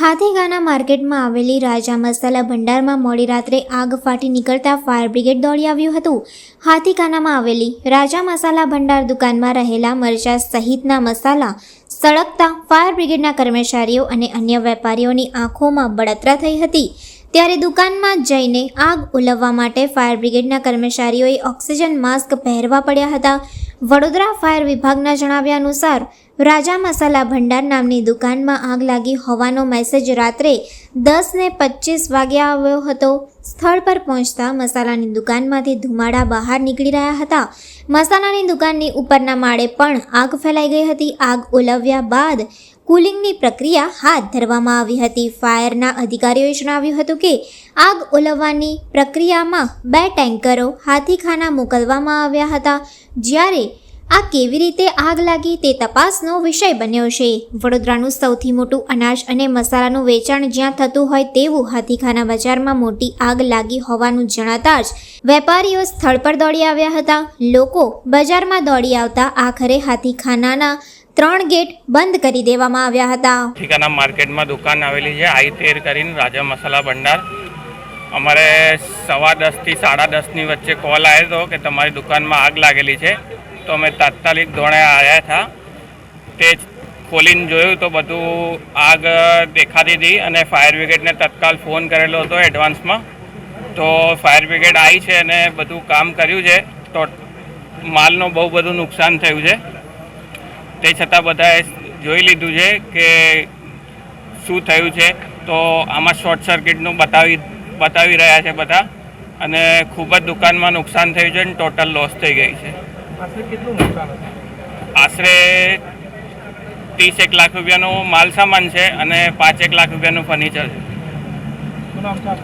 હાથીગાના માર્કેટમાં આવેલી રાજા મસાલા ભંડારમાં મોડી રાત્રે આગ ફાટી નીકળતા ફાયર બ્રિગેડ દોડી આવ્યું હતું. હાથીગાનામાં આવેલી રાજા મસાલા ભંડાર દુકાનમાં રહેલા મરચા સહિતના મસાલા સળગતા ફાયર બ્રિગેડના કર્મચારીઓ અને અન્ય વેપારીઓની આંખોમાં બળતરા થઈ હતી. ત્યારે દુકાનમાં જઈને આગ ઉલવવા માટે ફાયર બ્રિગેડના કર્મચારીઓએ ઓક્સિજન માસ્ક પહેરવા પડ્યા હતા. વડોદરા ફાયર વિભાગના જણાવ્યા અનુસાર, રાજા મસાલા ભંડાર નામની દુકાનમાં આગ લાગી હોવાનો મેસેજ રાત્રે દસ ને પચીસ વાગ્યા આવ્યો હતો. સ્થળ પર પહોંચતા મસાલાની દુકાનમાંથી ધુમાડા બહાર નીકળી રહ્યા હતા. મસાલાની દુકાનની ઉપરના માળે પણ આગ ફેલાઈ ગઈ હતી. આગ ઓલવ્યા બાદ કુલિંગની પ્રક્રિયા હાથ ધરવામાં આવી હતી. ફાયરના અધિકારીઓએ જણાવ્યું હતું કે, આગ ઓલવવાની પ્રક્રિયામાં બે ટેન્કરો હાથીખાના મોકલવામાં આવ્યા હતા. જ્યારે આ કેવી રીતે આગ લાગી તે તપાસનો વિષય બન્યો છે. વડોદરાનું સૌથી મોટું અનાજ અને મસાલાનું વેચાણ જ્યાં થતું હોય તેવું હાથીખાના બજારમાં મોટી આગ લાગી હોવાનું જણાતા જ વેપારીઓ સ્થળ પર દોડી આવ્યા હતા. લોકો બજારમાં દોડી આવતા આખરે હાથીખાનાના ત્રણ ગેટ બંધ કરી દેવામાં આવ્યા હતા. હાથીખાના માર્કેટમાં દુકાન આવેલી છે. આઈ તેર કરીને રાજા મસાલા ભંડાર. અમારે સવા દસથી સાડા દસની વચ્ચે કોલ આવ્યો હતો કે તમારી દુકાનમાં આગ લાગેલી છે. તો અમે તાત્કાલિક ધોરણે આવ્યા હતા. તે ખોલીને જોયું તો બધું આગ દેખાતી હતી અને ફાયર બ્રિગેડને તત્કાલ ફોન કરેલો હતો એડવાન્સમાં તો ફાયર બ્રિગેડ આવી છે અને બધું કામ કર્યું છે. તો માલનું બહુ બધું નુકસાન થયું છે. તે છતાં બધાએ જોઈ લીધું છે કે શું થયું છે. તો આમાં શોર્ટ સર્કિટનું બતાવી બતાવી રહ્યા છે બધા. અને ખૂબ જ દુકાનમાં નુકસાન થયું છે અને ટોટલ લોસ થઈ ગઈ છે. આશરે ત્રીસ એક લાખ રૂપિયાનો માલ સામાન છે અને પાંચ એક લાખ રૂપિયાનું ફર્નિચર છે?